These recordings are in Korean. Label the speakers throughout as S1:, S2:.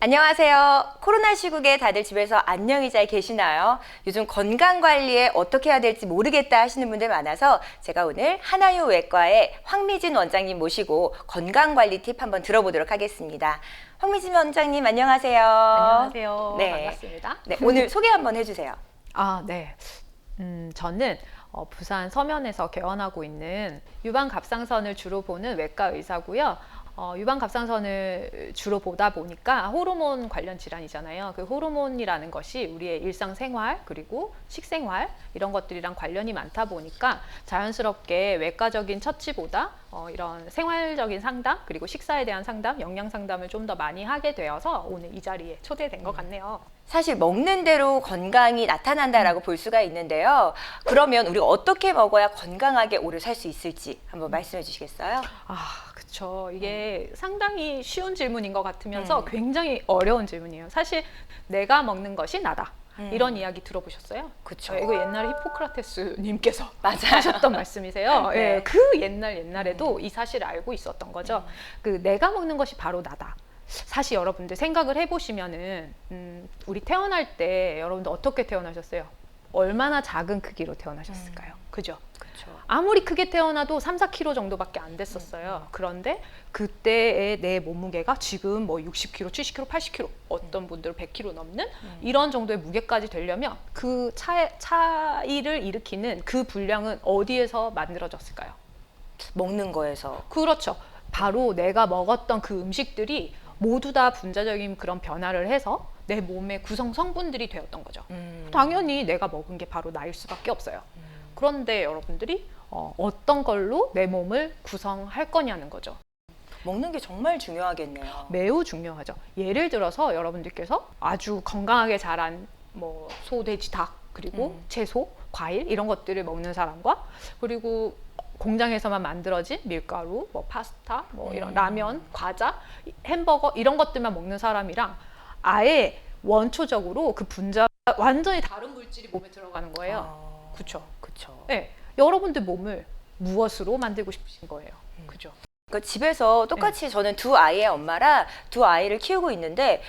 S1: 안녕하세요. 코로나 시국에 다들 집에서 안녕히 잘 계시나요? 요즘 건강 관리에 어떻게 해야 될지 모르겠다 하시는 분들 많아서 제가 오늘 하나요 외과의 황미진 원장님 모시고 건강 관리 팁 한번 들어보도록 하겠습니다. 황미진 원장님 안녕하세요.
S2: 안녕하세요.
S1: 네.
S2: 반갑습니다.
S1: 네, 오늘 소개 한번 해주세요.
S2: 아, 네. 음, 저는 어, 부산 서면에서 개원하고 있는 유방 갑상선을 주로 보는 외과 의사고요. 어, 유방 갑상선을 주로 보다 보니까 호르몬 관련 질환이잖아요. 그 호르몬이라는 것이 우리의 일상생활 그리고 식생활 이런 것들이랑 관련이 많다 보니까 자연스럽게 외과적인 처치보다 어, 이런 생활적인 상담 그리고 식사에 대한 상담, 영양 상담을 좀 더 많이 하게 되어서 오늘 이 자리에 초대된 것 같네요.
S1: 사실 먹는 대로 건강이 나타난다라고 볼 수가 있는데요. 그러면 우리가 어떻게 먹어야 건강하게 오래 살 수 있을지 한번 말씀해 주시겠어요?
S2: 아, 그쵸. 이게 상당히 쉬운 질문인 것 같으면서
S1: 음.
S2: 굉장히 어려운 질문이에요. 사실 내가 먹는 것이 나다.
S1: 음.
S2: 이런 이야기 들어보셨어요? 어, 이거 옛날에 히포크라테스님께서. 하셨던 말씀이세요.
S1: 네.
S2: 예, 그 옛날 옛날에도 이 사실을 알고 있었던 거죠. 그 내가 먹는 것이 바로 나다. 사실 여러분들 생각을 해보시면은 음, 우리 태어날 때 여러분들 어떻게 태어나셨어요? 얼마나 작은 크기로 태어나셨을까요? 그죠?
S1: 그렇죠.
S2: 아무리 크게 태어나도 3, 4kg 정도밖에 안 됐었어요. 그런데 그때의 내 몸무게가 지금 뭐 60kg, 70kg, 80kg, 어떤 분들은 100kg 넘는 이런 정도의 무게까지 되려면 그 차, 차이를 일으키는 그 분량은 어디에서 만들어졌을까요?
S1: 먹는 거에서
S2: 그렇죠. 바로 내가 먹었던 그 음식들이 모두 다 분자적인 그런 변화를 해서 내 몸의 구성 성분들이 되었던 거죠.
S1: 음.
S2: 당연히 내가 먹은 게 바로 나일 수밖에 없어요. 그런데 여러분들이 어, 어떤 걸로 내 몸을 구성할 거냐는 거죠.
S1: 먹는 게 정말 중요하겠네요.
S2: 매우 중요하죠. 예를 들어서 여러분들께서 아주 건강하게 자란 뭐 소, 돼지, 닭 그리고
S1: 음.
S2: 채소, 과일 이런 것들을 먹는 사람과 그리고 공장에서만 만들어진 밀가루, 뭐 파스타, 뭐 이런
S1: 음.
S2: 라면, 과자, 햄버거 이런 것들만 먹는 사람이랑 아예 원초적으로 그 분자 완전히 다른 물질이 몸에 들어가는 거예요.
S1: 어,
S2: 그쵸.
S1: 그쵸.
S2: 네, 여러분들 몸을 무엇으로 만들고 싶으신 거예요.
S1: 음.
S2: 그죠?
S1: 그러니까 집에서 똑같이 저는 두 아이의 엄마라 두 아이를 키우고 있는데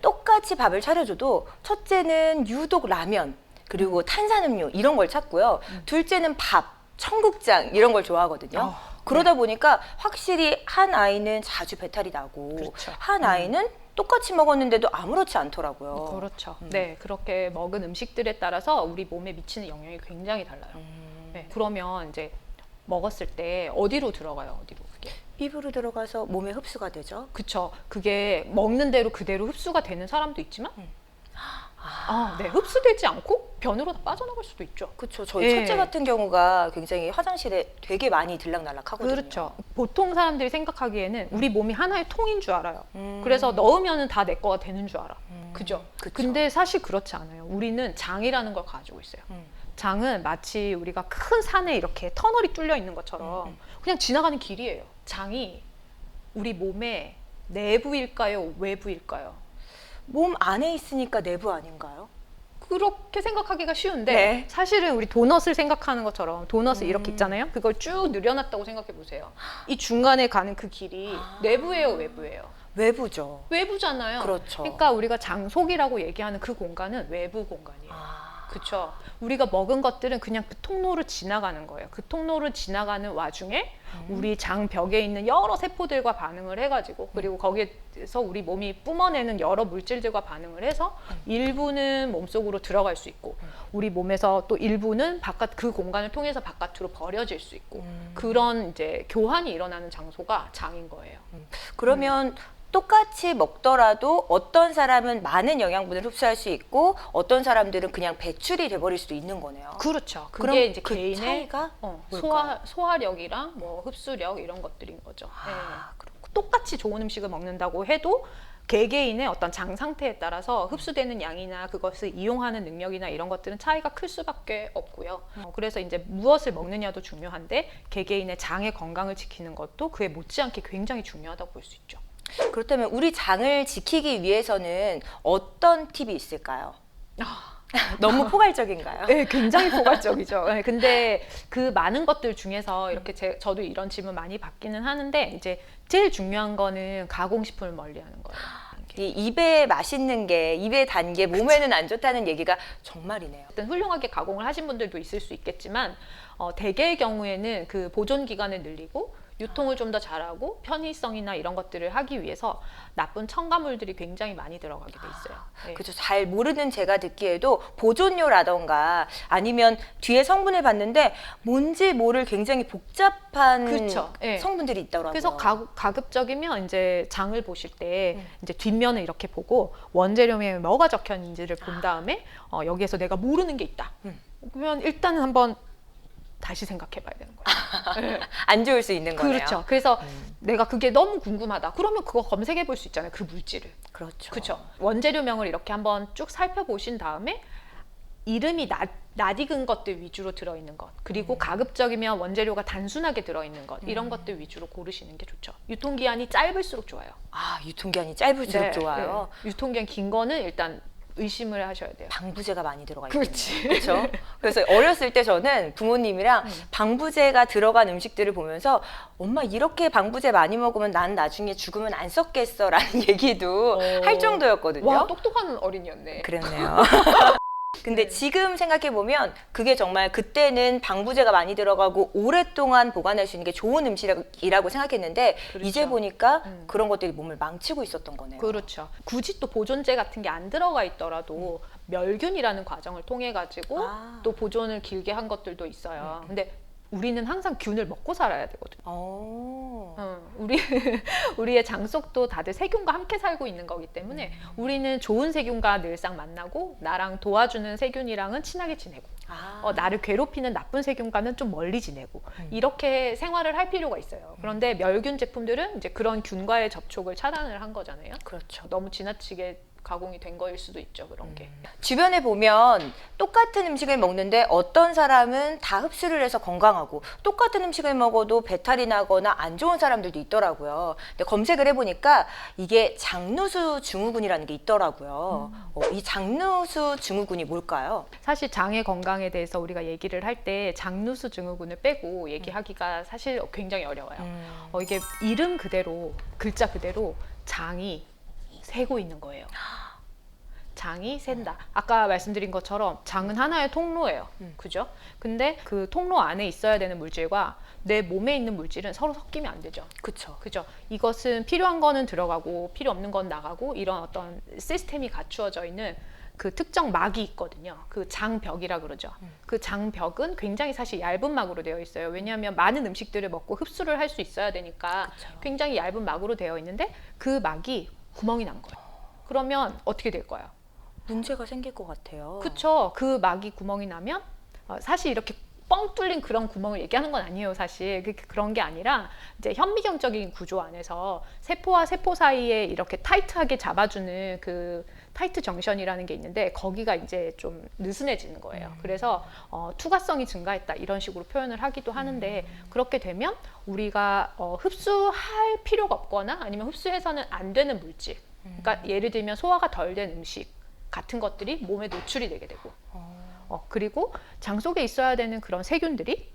S1: 똑같이 밥을 차려줘도 첫째는 유독 라면 그리고 탄산음료 이런 걸 찾고요. 둘째는 밥, 청국장 이런 걸 좋아하거든요.
S2: 어,
S1: 그러다 보니까 확실히 한 아이는 자주 배탈이 나고
S2: 그렇죠.
S1: 한 아이는 똑같이 먹었는데도 아무렇지 않더라고요.
S2: 그렇죠.
S1: 음.
S2: 네, 그렇게 먹은 음식들에 따라서 우리 몸에 미치는 영향이 굉장히 달라요.
S1: 음.
S2: 네, 그러면 이제 먹었을 때 어디로 들어가요? 어디로 그게?
S1: 입으로 들어가서 몸에 흡수가 되죠.
S2: 그쵸. 그게 먹는 대로 그대로 흡수가 되는 사람도 있지만,
S1: 음.
S2: 아, 네, 흡수되지 않고 변으로 다 빠져나갈 수도 있죠.
S1: 그렇죠. 저희
S2: 예.
S1: 첫째 같은 경우가 굉장히 화장실에 되게 많이 들락날락 하거든요.
S2: 그렇죠. 보통 사람들이 생각하기에는 우리 몸이 하나의 통인 줄 알아요.
S1: 음.
S2: 그래서 넣으면은 다 내 거가 되는 줄 알아.
S1: 음.
S2: 그죠?
S1: 그쵸.
S2: 근데 사실 그렇지 않아요. 우리는 장이라는 걸 가지고 있어요.
S1: 음.
S2: 장은 마치 우리가 큰 산에 이렇게 터널이 뚫려 있는 것처럼
S1: 음,
S2: 그냥 지나가는 길이에요. 장이 우리 몸의 내부일까요? 외부일까요?
S1: 몸 안에 있으니까 내부 아닌가요?
S2: 그렇게 생각하기가 쉬운데
S1: 네.
S2: 사실은 우리 도넛을 생각하는 것처럼 도넛을
S1: 음.
S2: 이렇게 있잖아요. 그걸 쭉 늘여놨다고 생각해 보세요. 이 중간에 가는 그 길이
S1: 아.
S2: 내부예요, 외부예요?
S1: 외부죠.
S2: 외부잖아요.
S1: 그렇죠.
S2: 그러니까 우리가 장 속이라고 얘기하는 그 공간은 외부 공간이에요.
S1: 아,
S2: 그렇죠. 우리가 먹은 것들은 그냥 그 통로를 지나가는 거예요. 그 통로를 지나가는 와중에
S1: 음.
S2: 우리 장 벽에 있는 여러 세포들과 반응을 해가지고 그리고 거기에서 우리 몸이 뿜어내는 여러 물질들과 반응을 해서 일부는 몸속으로 들어갈 수 있고 우리 몸에서 또 일부는 바깥 그 공간을 통해서 바깥으로 버려질 수 있고
S1: 음.
S2: 그런 이제 교환이 일어나는 장소가 장인 거예요.
S1: 그러면 똑같이 먹더라도 어떤 사람은 많은 영양분을 흡수할 수 있고 어떤 사람들은 그냥 배출이 돼버릴 수도 있는 거네요.
S2: 그렇죠. 그게
S1: 그럼
S2: 이제
S1: 그
S2: 개인의
S1: 차이가
S2: 어? 소화 소화력이랑 뭐 흡수력 이런 것들인 거죠.
S1: 아,
S2: 예. 똑같이 좋은 음식을 먹는다고 해도 개개인의 어떤 장 상태에 따라서 흡수되는 양이나 그것을 이용하는 능력이나 이런 것들은 차이가 클 수밖에 없고요. 어, 그래서 이제 무엇을 먹느냐도 중요한데 개개인의 장의 건강을 지키는 것도 그에 못지않게 굉장히 중요하다고 볼 수 있죠.
S1: 그렇다면 우리 장을 지키기 위해서는 어떤 팁이 있을까요? 너무 포괄적인가요?
S2: 네, 굉장히 포괄적이죠. 네, 근데 그 많은 것들 중에서 이렇게 제, 저도 이런 질문 많이 받기는 하는데 이제 제일 중요한 거는 가공식품을 멀리하는 거예요.
S1: 이 입에 맛있는 게 입에 단 게 몸에는 안 좋다는 얘기가 정말이네요.
S2: 어떤 훌륭하게 가공을 하신 분들도 있을 수 있겠지만 어, 대개의 경우에는 그 보존 기간을 늘리고 유통을 좀 더 잘하고 편의성이나 이런 것들을 하기 위해서 나쁜 첨가물들이 굉장히 많이 들어가게 돼 있어요. 네.
S1: 그죠. 잘 모르는 제가 듣기에도 보존료라던가 아니면 뒤에 성분을 봤는데 뭔지 모를 굉장히 복잡한
S2: 그쵸. 예.
S1: 성분들이 있더라고요.
S2: 그래서 가, 가급적이면 이제 장을 보실 때
S1: 음.
S2: 이제 뒷면을 이렇게 보고 원재료명에 뭐가 적혀 있는지를 본 다음에 어, 여기에서 내가 모르는 게 있다.
S1: 음.
S2: 그러면 일단은 한번 다시 생각해 봐야 되는 거예요.
S1: 안 좋을 수 있는 거네요.
S2: 그렇죠. 그래서
S1: 음.
S2: 내가 그게 너무 궁금하다. 그러면 그거 검색해 볼 수 있잖아요. 그 물질을.
S1: 그렇죠.
S2: 그렇죠. 원재료명을 이렇게 한번 쭉 살펴보신 다음에 이름이 낯, 낯익은 것들 위주로 들어있는 것
S1: 음.
S2: 그리고 가급적이면 원재료가 단순하게 들어있는 것
S1: 음.
S2: 이런 것들 위주로 고르시는 게 좋죠. 유통기한이 짧을수록 좋아요.
S1: 아, 유통기한이 짧을수록
S2: 네,
S1: 좋아요.
S2: 네. 유통기한 긴 거는 일단 의심을 하셔야 돼요.
S1: 방부제가 많이 들어가 있거든요.
S2: 그렇지.
S1: 그렇죠. 그래서 어렸을 때 저는 부모님이랑
S2: 음.
S1: 방부제가 들어간 음식들을 보면서 엄마 이렇게 방부제 많이 먹으면 난 나중에 죽으면 안 썩겠어라는 얘기도
S2: 어.
S1: 할 정도였거든요.
S2: 와 똑똑한 어린이였네.
S1: 그랬네요. 근데 지금 생각해 보면 그게 정말 그때는 방부제가 많이 들어가고 오랫동안 보관할 수 있는 게 좋은 음식이라고 생각했는데
S2: 그렇죠.
S1: 이제 보니까
S2: 음.
S1: 그런 것들이 몸을 망치고 있었던 거네요.
S2: 그렇죠. 굳이 또 보존제 같은 게 안 들어가 있더라도 멸균이라는 과정을 통해 가지고
S1: 아.
S2: 또 보존을 길게 한 것들도 있어요. 근데 우리는 항상 균을 먹고 살아야 되거든요.
S1: 어.
S2: 어, 우리 우리의 장 속도 다들 세균과 함께 살고 있는 거기 때문에 우리는 좋은 세균과 늘상 만나고 나랑 도와주는 세균이랑은 친하게 지내고
S1: 아.
S2: 어, 나를 괴롭히는 나쁜 세균과는 좀 멀리 지내고
S1: 음.
S2: 이렇게 생활을 할 필요가 있어요. 그런데 멸균 제품들은 이제 그런 균과의 접촉을 차단을 한 거잖아요.
S1: 그렇죠.
S2: 너무 지나치게 가공이 된 거일 수도 있죠 그런 게.
S1: 주변에 보면 똑같은 음식을 먹는데 어떤 사람은 다 흡수를 해서 건강하고 똑같은 음식을 먹어도 배탈이 나거나 안 좋은 사람들도 있더라고요. 근데 검색을 해보니까 이게 장누수 증후군이라는 게 있더라고요. 어, 이 장누수 증후군이 뭘까요?
S2: 사실 장의 건강에 대해서 우리가 얘기를 할 때 장누수 증후군을 빼고 얘기하기가 사실 굉장히 어려워요. 어, 이게 이름 그대로 글자 그대로 장이 새고 있는 거예요. 장이 샌다. 아까 말씀드린 것처럼 장은 하나의 통로예요.
S1: 음.
S2: 그죠? 근데 그 통로 안에 있어야 되는 물질과 내 몸에 있는 물질은 서로 섞이면 안 되죠.
S1: 그렇죠.
S2: 그죠? 이것은 필요한 거는 들어가고 필요 없는 건 나가고 이런 어떤 시스템이 갖추어져 있는 그 특정 막이 있거든요. 그 장벽이라 그러죠. 그 장벽은 굉장히 사실 얇은 막으로 되어 있어요. 왜냐하면 많은 음식들을 먹고 흡수를 할 수 있어야 되니까
S1: 그쵸.
S2: 굉장히 얇은 막으로 되어 있는데 그 막이 구멍이 난 거예요. 그러면 어떻게 될 거예요?
S1: 문제가 생길 것 같아요.
S2: 그쵸. 그 막이 구멍이 나면 어, 사실 이렇게 뻥 뚫린 그런 구멍을 얘기하는 건 아니에요, 사실. 그, 그런 게 아니라 이제 현미경적인 구조 안에서 세포와 세포 사이에 이렇게 타이트하게 잡아주는 그 타이트 정션이라는 게 있는데 거기가 이제 좀 느슨해지는 거예요. 그래서 어, 투과성이 증가했다 이런 식으로 표현을 하기도 하는데 그렇게 되면 우리가 어, 흡수할 필요가 없거나 아니면 흡수해서는 안 되는 물질. 그러니까 예를 들면 소화가 덜 된 음식 같은 것들이 몸에 노출이 되게 되고 어, 그리고 장 속에 있어야 되는 그런 세균들이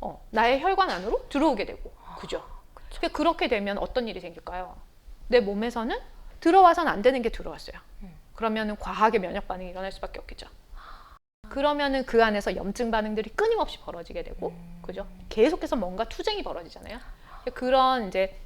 S2: 어, 나의 혈관 안으로 들어오게 되고 그죠? 그렇게 되면 어떤 일이 생길까요? 내 몸에서는 들어와선 안 되는 게 들어왔어요. 그러면은 과하게 면역 반응이 일어날 수밖에 없겠죠. 그러면은 그 안에서 염증 반응들이 끊임없이 벌어지게 되고 그죠? 계속해서 뭔가 투쟁이 벌어지잖아요. 그런 이제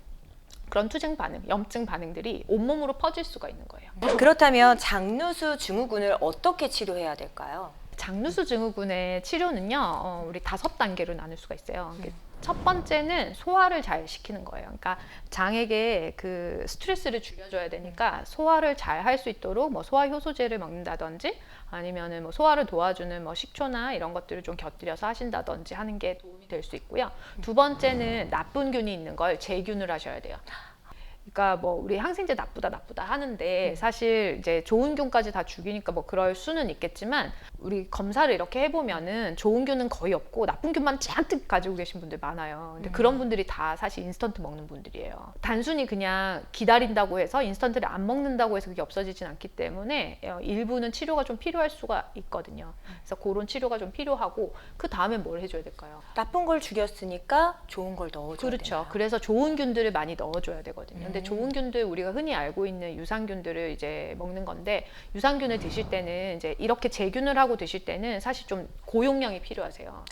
S2: 그런 투쟁 반응, 염증 반응들이 온몸으로 퍼질 수가 있는 거예요.
S1: 그렇다면 장누수 증후군을 어떻게 치료해야 될까요?
S2: 장누수 증후군의 치료는요, 어, 우리 다섯 단계로 나눌 수가 있어요. 이게 첫 번째는 소화를 잘 시키는 거예요. 그러니까 장에게 그 스트레스를 줄여줘야 되니까 소화를 잘 할 수 있도록 뭐 소화 효소제를 먹는다든지 아니면은 뭐 소화를 도와주는 뭐 식초나 이런 것들을 좀 곁들여서 하신다든지 하는 게 도움이 될 수 있고요. 두 번째는 나쁜 균이 있는 걸 제균을 하셔야 돼요. 그러니까 뭐 우리 항생제 나쁘다 나쁘다 하는데 사실 이제 좋은 균까지 다 죽이니까 뭐 그럴 수는 있겠지만 우리 검사를 이렇게 해보면은 좋은 균은 거의 없고 나쁜 균만 잔뜩 가지고 계신 분들 많아요. 근데 그런 분들이 다 사실 인스턴트 먹는 분들이에요. 단순히 그냥 기다린다고 해서 인스턴트를 안 먹는다고 해서 그게 없어지진 않기 때문에 어, 일부는 치료가 좀 필요할 수가 있거든요. 그래서 그런 치료가 좀 필요하고 그 다음에 뭘 해줘야 될까요?
S1: 나쁜 걸 죽였으니까 좋은 걸 넣어줘야
S2: 그렇죠.
S1: 되나요?
S2: 그래서 좋은 균들을 많이 넣어줘야 되거든요. 근데
S1: 음.
S2: 좋은 균들 우리가 흔히 알고 있는 유산균들을 이제 먹는 건데 유산균을 드실 때는 이제 이렇게 제균을 하고 드실 때는 사실 좀 고용량이 필요하세요.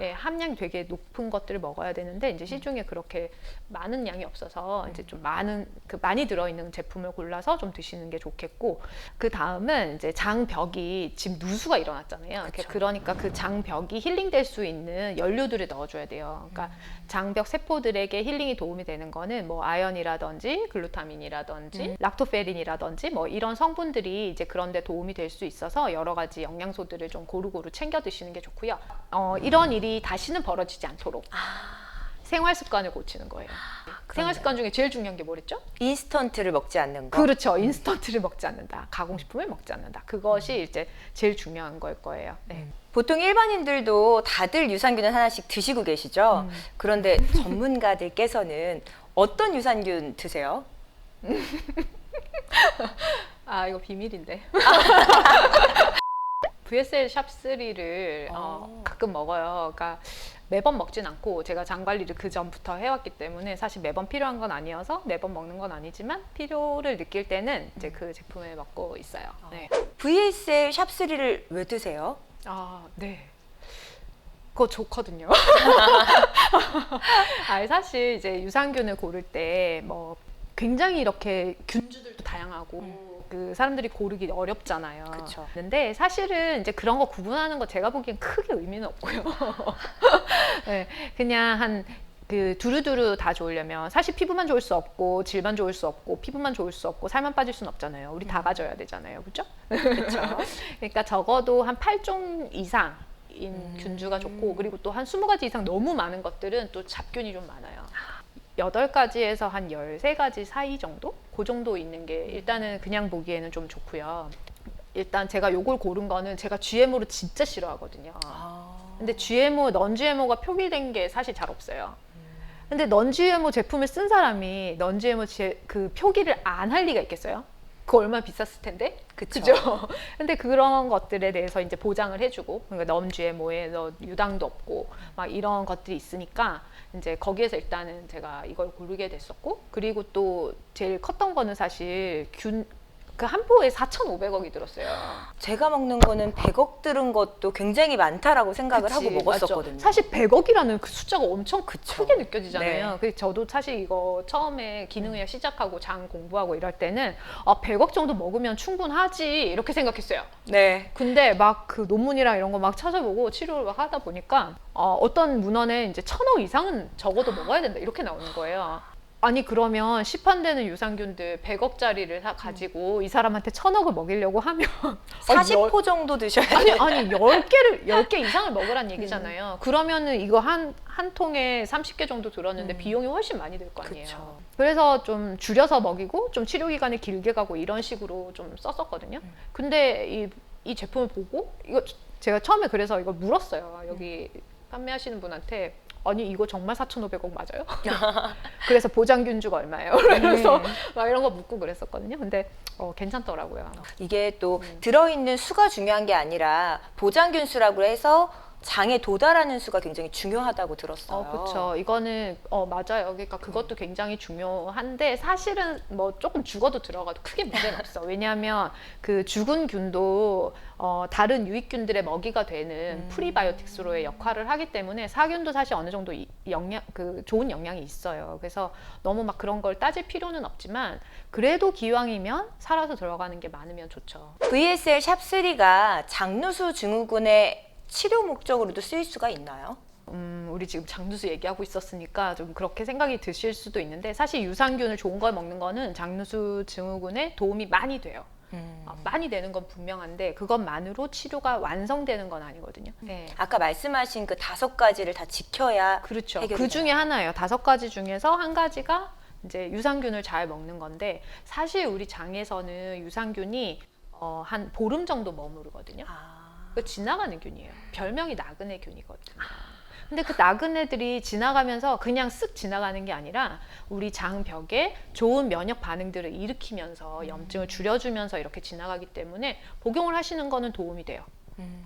S2: 예, 함량이 되게 높은 것들을 먹어야 되는데 이제 시중에 그렇게 많은 양이 없어서 이제 좀 많은 그 많이 들어있는 제품을 골라서 좀 드시는 게 좋겠고 그 다음은 이제 장벽이 지금 누수가 일어났잖아요.
S1: 그쵸.
S2: 그러니까 그 장벽이 힐링될 수 있는 연료들을 넣어줘야 돼요. 그러니까 장벽 세포들에게 힐링이 도움이 되는 거는 뭐 아연이라든지 글루타민이라든지
S1: 음.
S2: 락토페린이라든지 뭐 이런 성분들이 이제 그런데 도움이 될 수 있어서 여러 가지 영양소들을 좀 고루고루 챙겨 드시는 게 좋고요. 어, 이런 일이 다시는 벌어지지 않도록 생활 습관을 고치는 거예요. 생활 습관 중에 제일 중요한 게 뭐랬죠?
S1: 인스턴트를 먹지 않는 거.
S2: 그렇죠. 인스턴트를 먹지 않는다. 가공식품을 먹지 않는다. 그것이 이제 제일 중요한 걸 거예요. 네.
S1: 보통 일반인들도 다들 유산균을 하나씩 드시고 계시죠.
S2: 음.
S1: 그런데 전문가들께서는 어떤 유산균 드세요?
S2: 아 이거 비밀인데. VSL 샵3를 어,
S1: 어.
S2: 가끔 먹어요. 그러니까 매번 먹진 않고 제가 장 관리를 그 전부터 해왔기 때문에 사실 매번 필요한 건 아니어서 매번 먹는 건 아니지만 필요를 느낄 때는 이제 그 제품을 먹고 있어요. 네.
S1: VSL 샵3를 왜 드세요?
S2: 아, 네. 그거 좋거든요. 아, 사실 이제 유산균을 고를 때 뭐 굉장히 이렇게 균주들도 다양하고 그 사람들이 고르기 어렵잖아요.
S1: 그쵸.
S2: 근데 사실은 이제 그런 거 구분하는 거 제가 보기엔 크게 의미는 없고요. 네, 그냥 한 그 두루두루 다 좋으려면 사실 피부만 좋을 수 없고 질만 좋을 수 없고 피부만 좋을 수 없고 살만 빠질 수는 없잖아요. 우리 다 가져야 되잖아요. 그렇죠?
S1: 그렇죠.
S2: 그러니까 적어도 한 8종 이상 인
S1: 음.
S2: 균주가 좋고 그리고 또 한 20가지 이상 너무 많은 것들은 또 잡균이 좀 많아요. 8가지에서 한 13가지 사이 정도? 그 정도 있는 게 일단은 그냥 보기에는 좀 좋고요. 일단 제가 요걸 고른 거는 제가 GMO를 진짜 싫어하거든요.
S1: 아.
S2: 근데 GMO, 넌 GMO가 표기된 게 사실 잘 없어요. 근데 넌 GMO 제품을 쓴 사람이 넌 GMO 제, 그 표기를 안 할 리가 있겠어요? 그거 얼마나 비쌌을 텐데?
S1: 그쵸.
S2: 그죠? 근데 그런 것들에 대해서 이제 보장을 해주고, 그러니까 넌 GMO에 너 유당도 없고, 막 이런 것들이 있으니까, 이제 거기에서 일단은 제가 이걸 고르게 됐었고, 그리고 또 제일 컸던 거는 사실 균, 그 한 포에 4,500억이 들었어요.
S1: 제가 먹는 거는 100억 들은 것도 굉장히 많다라고 생각을
S2: 그치,
S1: 하고 먹었었거든요.
S2: 맞죠. 사실 100억이라는 그 숫자가 엄청
S1: 그쵸.
S2: 크게 느껴지잖아요.
S1: 네.
S2: 그래서 저도 사실 이거 처음에 기능의학 시작하고 장 공부하고 이럴 때는 아, 100억 정도 먹으면 충분하지 이렇게 생각했어요.
S1: 네.
S2: 근데 막 그 논문이랑 이런 거 막 찾아보고 치료를 막 하다 보니까 어, 어떤 문헌에 이제 천억 이상은 적어도 먹어야 된다 이렇게 나오는 거예요. 아니 그러면 시판되는 유산균들 100억짜리를 가지고 이 사람한테 천억을 먹이려고 하면 어,
S1: 40호 정도 드셔야
S2: 아니
S1: 돼요.
S2: 아니 10개를 10개 이상을 먹으란 얘기잖아요. 그러면은 이거 한 한 통에 30개 정도 들었는데
S1: 음.
S2: 비용이 훨씬 많이 들 거 아니에요.
S1: 그쵸.
S2: 그래서 좀 줄여서 먹이고 좀 치료 기간이 길게 가고 이런 식으로 좀 썼었거든요.
S1: 음.
S2: 근데 이, 이 제품을 보고 이거 제가 처음에 그래서 이걸 물었어요. 여기 판매하시는 분한테 아니 이거 정말 4,500억 맞아요? 그래서 보장균주가 얼마예요? 그래서
S1: 음.
S2: 막 이런 거 묻고 그랬었거든요. 근데 어, 괜찮더라고요.
S1: 이게 또
S2: 음.
S1: 들어있는 수가 중요한 게 아니라 보장균 수라고 해서 장에 도달하는 수가 굉장히 중요하다고 들었어요.
S2: 어, 그렇죠. 이거는 어 맞아요. 그러니까 그것도 굉장히 중요한데 사실은 뭐 조금 죽어도 들어가도 크게 문제는 없어. 왜냐하면 그 죽은 균도 어 다른 유익균들의 먹이가 되는
S1: 음.
S2: 프리바이오틱스로의 역할을 하기 때문에 사균도 사실 어느 정도 이- 영양 그 좋은 영향이 있어요. 그래서 너무 막 그런 걸 따질 필요는 없지만 그래도 기왕이면 살아서 들어가는 게 많으면 좋죠.
S1: VSL 샵3가 장누수 증후군의 치료 목적으로도 쓰일 수가 있나요?
S2: 음, 우리 지금 장누수 얘기하고 있었으니까 좀 그렇게 생각이 드실 수도 있는데 사실 유산균을 좋은 걸 먹는 거는 장누수 증후군에 도움이 많이 돼요.
S1: 음.
S2: 어, 많이 되는 건 분명한데 그것만으로 치료가 완성되는 건 아니거든요. 네.
S1: 아까 말씀하신 그 다섯 가지를 다 지켜야
S2: 그렇죠.
S1: 해결이
S2: 그 중에 하나예요. 다섯 가지 중에서 한 가지가 이제 유산균을 잘 먹는 건데 사실 우리 장에서는 유산균이 어, 한 보름 정도 머무르거든요.
S1: 아,
S2: 그 지나가는 균이에요. 별명이 나그네 균이거든요. 근데 그 나그네들이 지나가면서 그냥 쓱 지나가는 게 아니라 우리 장벽에 좋은 면역 반응들을 일으키면서 염증을 줄여주면서 이렇게 지나가기 때문에 복용을 하시는 거는 도움이 돼요.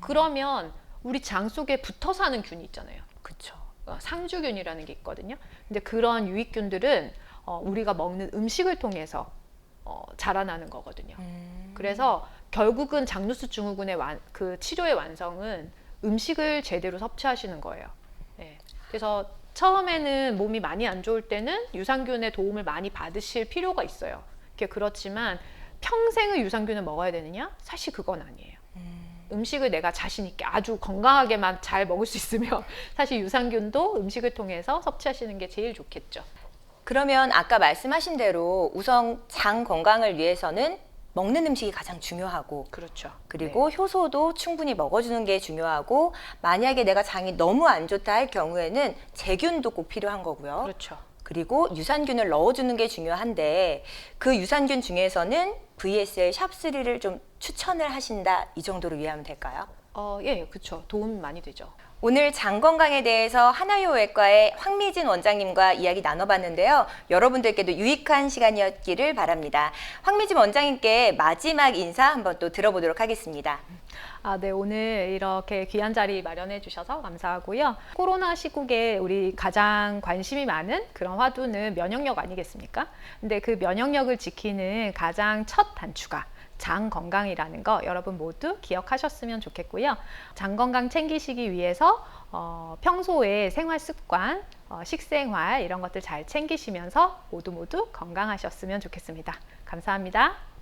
S2: 그러면 우리 장 속에 붙어 사는 균이 있잖아요.
S1: 그렇죠.
S2: 어, 상주균이라는 게 있거든요. 근데 그런 유익균들은 어, 우리가 먹는 음식을 통해서 어, 자라나는 거거든요.
S1: 음.
S2: 그래서 결국은 장누수 증후군의 완, 그 치료의 완성은 음식을 제대로 섭취하시는 거예요. 네. 그래서 처음에는 몸이 많이 안 좋을 때는 유산균의 도움을 많이 받으실 필요가 있어요. 그렇지만 평생을 유산균을 먹어야 되느냐? 사실 그건 아니에요. 음 식을 내가 자신 있게 아주 건강하게만 잘 먹을 수 있으면 사실 유산균도 음식을 통해서 섭취하시는 게 제일 좋겠죠.
S1: 그러면 아까 말씀하신 대로 우선 장 건강을 위해서는 먹는 음식이 가장 중요하고
S2: 그렇죠.
S1: 그리고 효소도 충분히 먹어주는 게 중요하고 만약에 내가 장이 너무 안 좋다 할 경우에는 제균도 꼭 필요한 거고요.
S2: 그렇죠.
S1: 그리고 유산균을 넣어주는 게 중요한데 그 유산균 중에서는 VSL 샵3를 좀 추천을 하신다 이 정도로 이해하면 될까요?
S2: 어, 예, 그렇죠. 도움이 많이 되죠.
S1: 오늘 장 건강에 대해서 하나요 외과의 황미진 원장님과 이야기 나눠봤는데요. 여러분들께도 유익한 시간이었기를 바랍니다. 황미진 원장님께 마지막 인사 한번 또 들어보도록 하겠습니다.
S2: 아, 네, 오늘 이렇게 귀한 자리 마련해 주셔서 감사하고요. 코로나 시국에 우리 가장 관심이 많은 그런 화두는 면역력 아니겠습니까? 근데 그 면역력을 지키는 가장 첫 단추가 장 건강이라는 거 여러분 모두 기억하셨으면 좋겠고요. 장 건강 챙기시기 위해서 어, 평소에 생활 습관, 어, 식생활 이런 것들 잘 챙기시면서 모두 모두 건강하셨으면 좋겠습니다. 감사합니다.